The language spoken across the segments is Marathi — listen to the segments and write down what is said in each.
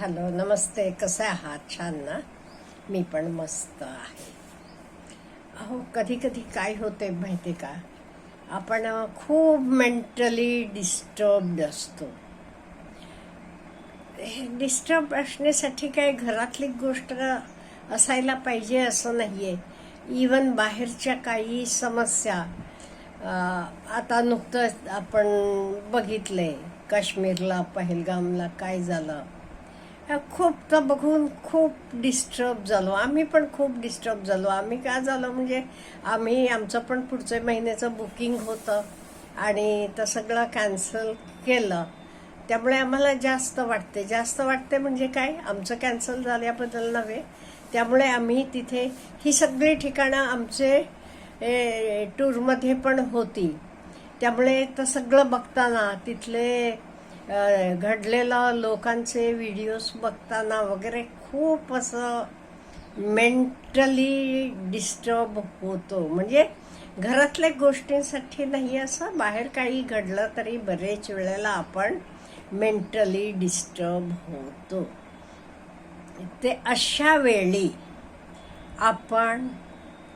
हॅलो नमस्ते. कसे आहात? छान ना? मी पण मस्त आहे. अहो कधी कधी काय होते माहिती का? आपण खूप मेंटली डिस्टर्ब्ड असतो. हे डिस्टर्ब असण्यासाठी काय घरातली गोष्ट असायला पाहिजे असं नाही आहे इवन बाहेरच्या काही समस्या आता नुकतंच आपण बघितलंय. काश्मीरला पहलगामला काय झालं? खूप तर बघून खूप डिस्टर्ब झालो. आम्ही पण खूप डिस्टर्ब झालो. आम्ही काय झालो? म्हणजे आम्ही आमचं पण पुढच्या महिन्याचं बुकिंग होतं आणि तर सगळं कॅन्सल केलं. त्यामुळे आम्हाला जास्त वाटते. जास्त वाटते म्हणजे काय? आमचं कॅन्सल झाल्याबद्दल नव्हे. त्यामुळे आम्ही तिथे ही सगळी ठिकाणं आमचे टूरमध्ये पण होती. त्यामुळे तर सगळं बघताना तिथले घडलेलं लोकांचे व्हिडिओज बघताना वगैरे खूप असं मेंटली डिस्टर्ब होतो. म्हणजे घरातल्या गोष्टींसाठी नाही असं बाहेर काही घडलं तरी बरेच वेळेला आपण मेंटली डिस्टर्ब होतो. ते अशा वेळी आपण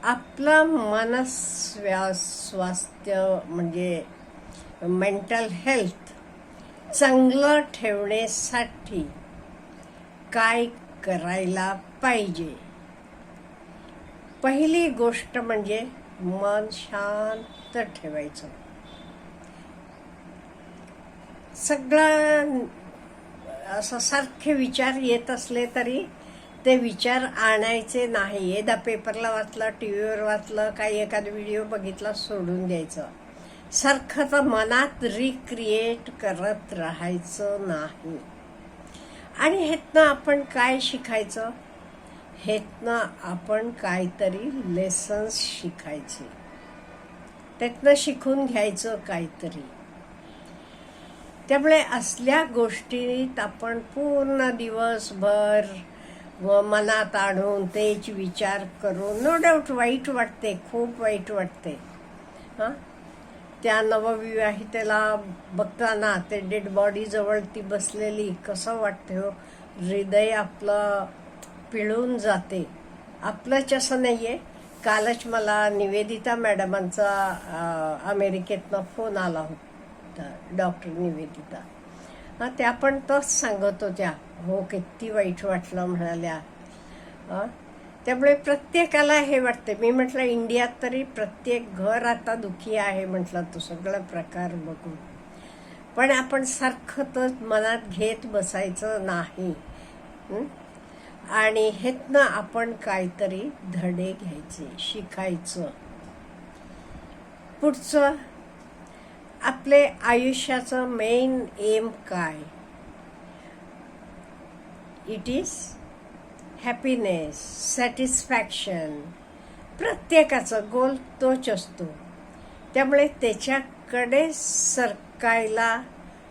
आपलं मनस्व्या स्वास्थ्य म्हणजे मेंटल हेल्थ चांगलं ठेवण्यासाठी काय करायला पाहिजे? पहिली गोष्ट म्हणजे मन शांत ठेवायचं. सगळं असं सारखे विचार येत असले तरी ते विचार आणायचे नाही एकदा पेपरला वाचलं टी व्हीवर वाचलं काही एखादा व्हिडिओ बघितला सोडून द्यायचं. सारखं तर मनात रिक्रिएट करत राहायचं नाही. आणि हेतनं आपण काय शिकायचं? हेतनं आपण काहीतरी लेसन्स शिकायचे. त्यातनं शिकून घ्यायचं काहीतरी. त्यामुळे असल्या गोष्टीत आपण पूर्ण दिवसभर व मनात आणून तेच विचार करून नो डाऊट वाईट वाटते खूप वाईट वाटते. हां? त्या नवविवाहितेला बघताना ते डेड बॉडी जवळ ती बसलेली. कसं वाटते हो? हृदय आपलं पिळून जाते. आपलंच असं नाही आहे कालच मला निवेदिता मॅडमांचा अमेरिकेतनं फोन आला होता डॉक्टर निवेदिता. हा त्या पण तोच सांगत होत्या. हो किती वाईट वाटलं म्हणाल्या. त्यामुळे प्रत्येकाला हे वाटते मी म्हटलं इंडियात तरी प्रत्येक घर आता दुखी आहे म्हटलं तो. सगळा प्रकार बघून. पण आपण सारखं तर मनात घेत बसायचं नाही. आणि हेतनं आपण काहीतरी धडे घ्यायचे शिकायचं. पुढचं आपले आयुष्याचं मेन एम काय? इट इज हॅपीनेस सॅटिस्फॅक्शन प्रत्येकाचा गोल तोच असतो. त्यामुळे त्याच्याकडे सरकायला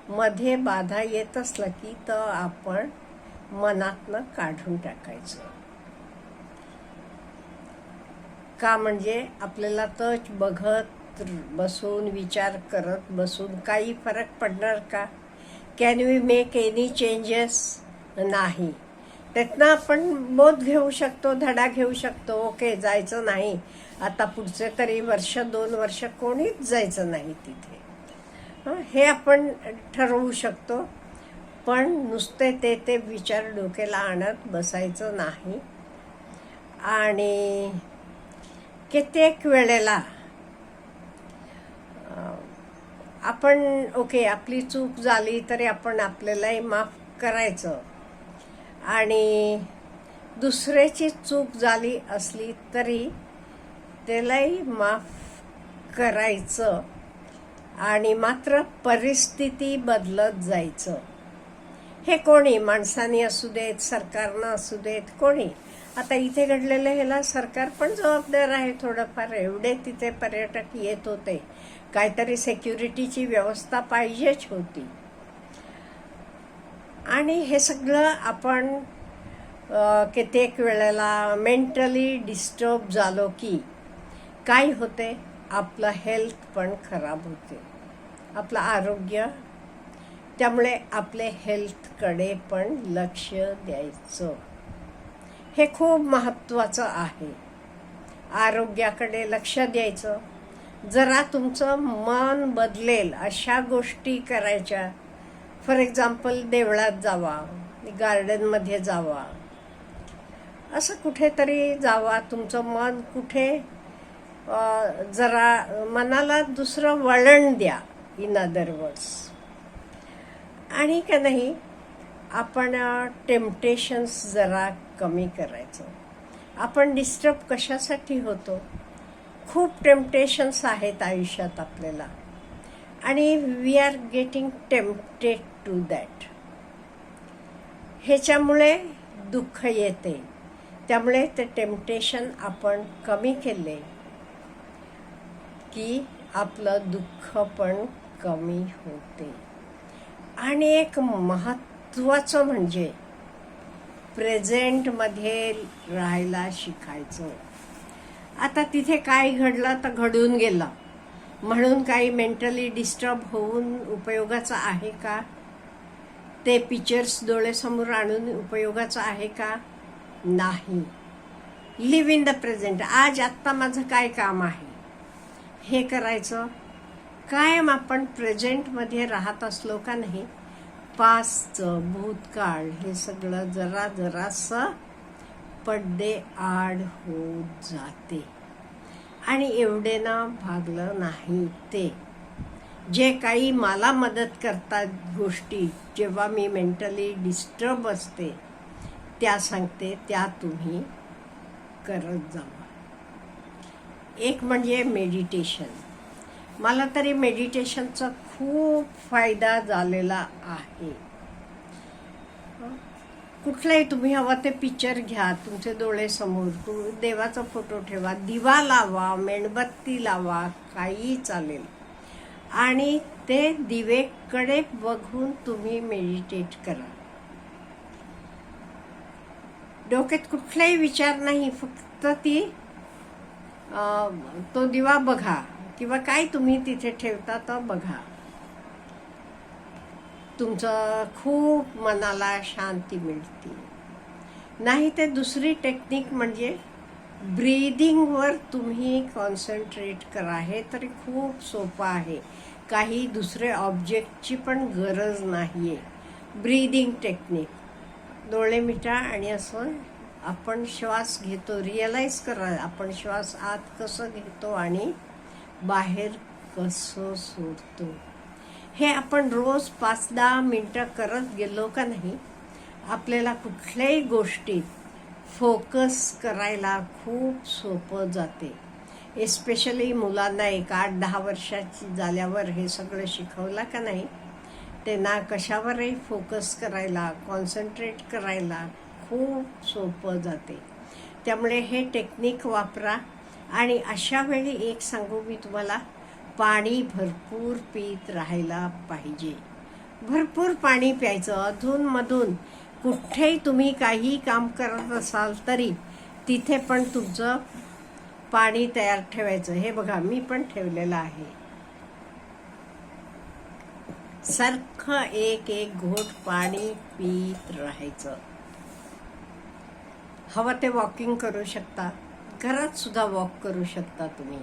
मध्ये बाधा येत असलं की तर आपण मनातनं काढून टाकायचं. का म्हणजे आपल्याला तच बघत बसून विचार करत बसून काही फरक पडणार का? Can we make any changes नाही. त्यातनं आपण बोध घेऊ शकतो धडा घेऊ शकतो. ओके जायचं नाही. आता पुढचे तरी वर्ष दोन वर्ष कोणीच जायचं नाही तिथे. हे आपण ठरवू शकतो. पण नुसते ते ते विचार डोक्याला आणत बसायचं नाही. आणि कित्येक वेळेला आपण ओके आपली चूक झाली तरी आपण आपल्यालाही माफ करायचं. आणि दुसऱ्याची चूक झाली असली तरी त्यालाही माफ करायचं आणि मात्र परिस्थिती बदलत जायचं. हे कोणी? माणसानी असू देत सरकारनं असू देत कोणी? आता इथे घडलेलं ह्याला सरकार पण जबाबदार आहे थोडंफार. एवढे तिथे पर्यटक येत होते. काहीतरी सेक्युरिटीची व्यवस्था पाहिजेच होती. आणि हे सगळं आपण कित्येक वेळेला मेंटली डिस्टर्ब झालो की काय होते? आपलं हेल्थ पण खराब होते. आपलं आरोग्य त्यामुळे आपले हेल्थकडे पण लक्ष द्यायचं. हे खूप महत्त्वाचं आहे. आरोग्याकडे लक्ष द्यायचं. जरा तुमचं मन बदलेल अशा गोष्टी करायच्या फॉर एक्झाम्पल देवळात जावा गार्डनमध्ये जावा. असं कुठेतरी जावा तुमचं मन कुठे जरा मनाला दुसरं वळण द्या इन अदर वर्ड्स आणि का नाही आपण टेम्पटेशन्स जरा कमी करायचं. आपण डिस्टर्ब कशासाठी होतो? खूप टेम्पटेशन्स आहेत आयुष्यात आपल्याला. आणि we are getting tempted to that ह्याच्यामुळे दुःख येते. त्यामुळे ते टेम्पटेशन आपण कमी केले की आपलं दुःख पण कमी होते. आणि एक महत्त्वाचं म्हणजे प्रेझेंटमध्ये राहायला शिकायचं. आता तिथे काय घडलं तर घडून गेलं. म्हणून काही मेंटली डिस्टर्ब होऊन उपयोगाचं आहे का? ते पिक्चर्स डोळ्यासमोर आणून उपयोगाचं आहे का? नाही. लिव्ह इन द प्रेझेंट आज आत्ता माझं काय काम आहे? हे करायचं. कायम आपण प्रेझेंटमध्ये राहत असलो का नाही? पासचं भूतकाळ हे सगळं जरा जरासं पडदे आड होत जाते. आणि एवढे ना भागलं नाही ते. जे काही मला मदत करतात गोष्टी जेव्हा मी मेंटली डिस्टर्ब असते त्या सांगते त्या तुम्ही करत जावा. एक म्हणजे मेडिटेशन मला तरी मेडिटेशनचा खूप फायदा झालेला आहे. कुठलाही तुम्ही हवा ते पिक्चर घ्या तुमचे डोळे समोर तुम्ही देवाचा फोटो ठेवा दिवा लावा मेणबत्ती लावा काही चालेल. आणि ते दिवेकडे बघून तुम्ही मेडिटेट करा. डोक्यात कुठलाही विचार नाही फक्त ती तो दिवा बघा किंवा काय तुम्ही तिथे ठेवता तर बघा. तुमचं खूप मनाला शांती मिळते. नाही ते दुसरी टेक्निक म्हणजे ब्रीदिंगवर तुम्ही कॉन्सन्ट्रेट करा. हे तरी खूप सोपं आहे. काही दुसरे ऑब्जेक्टची पण गरज नाही आहे ब्रीदिंग टेक्निक डोळे मिटा आणि असं आपण श्वास घेतो. रिअलाईज करा आपण श्वास आत कसं घेतो आणि बाहेर कसं सोडतो. हे आपण रोज पाच दहा मिनटं करत गेलो का नाही आपल्याला कुठल्याही गोष्टीत फोकस करायला खूप सोपं जाते. एस्पेशली मुलांना एक आठ दहा वर्षाची झाल्यावर हे सगळं शिकवलं का नाही? त्यांना कशावरही फोकस करायला कॉन्सन्ट्रेट करायला खूप सोपं जाते. त्यामुळे हे टेक्निक वापरा. आणि अशा वेळी एक सांगू मी तुम्हाला पाणी भरपूर पीत राहायला पाहिजे. भरपूर पाणी प्यायचं. अधूनमधून कुठेही तुम्ही काही काम करत असाल तरी तिथे पण तुमचं पाणी तयार ठेवायचं. हे बघा मी पण ठेवलेलं आहे. सारखं एक एक घोट पाणी पित राहायचं. हवं ते वॉकिंग करू शकता. घरात सुद्धा वॉक करू शकता तुम्ही.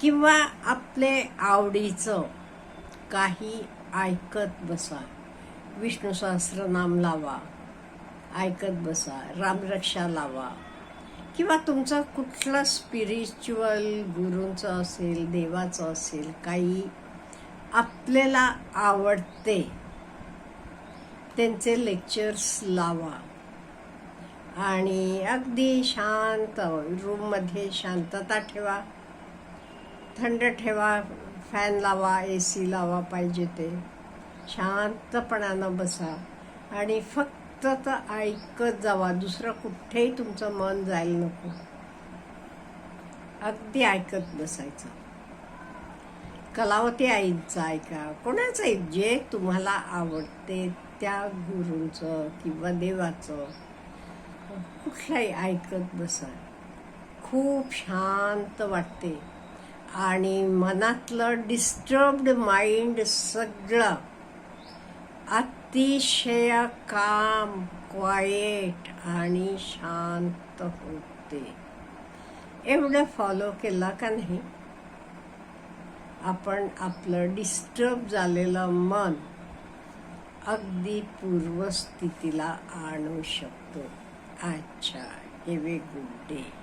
किंवा आपले आवडीचं काही ऐकत बसा. विष्णू सहस्रनाम लावा ऐकत बसा रामरक्षा लावा. किंवा तुमचं कुठला स्पिरिच्युअल गुरूंचं असेल देवाचं असेल काही आपल्याला आवडते त्यांचे लेक्चर्स लावा. आणि अगदी शांत रूममध्ये शांतता ठेवा. थंड ठेवा फॅन लावा ए सी लावा पाहिजे ते. शांतपणानं बसा आणि फक्त तर ऐकत जावा. दुसरं कुठेही तुमचं मन जायला नको. अगदी ऐकत बसायचं. कलावती आईचं ऐका. कोणाचं आहे? जे तुम्हाला आवडते त्या गुरूंचं किंवा देवाचं. कुठलाही ऐकत बसा. खूप शांत वाटते. आणि मनातलं डिस्टर्ब्ड माइंड सगळं अतिशय काम क्वाईट आणि शांत होते. एवढं फॉलो केला का नाही? आपण आपलं डिस्टर्ब झालेलं मन अगदी पूर्वस्थितीला आणू शकतो. अच्छा हेवे गुड डे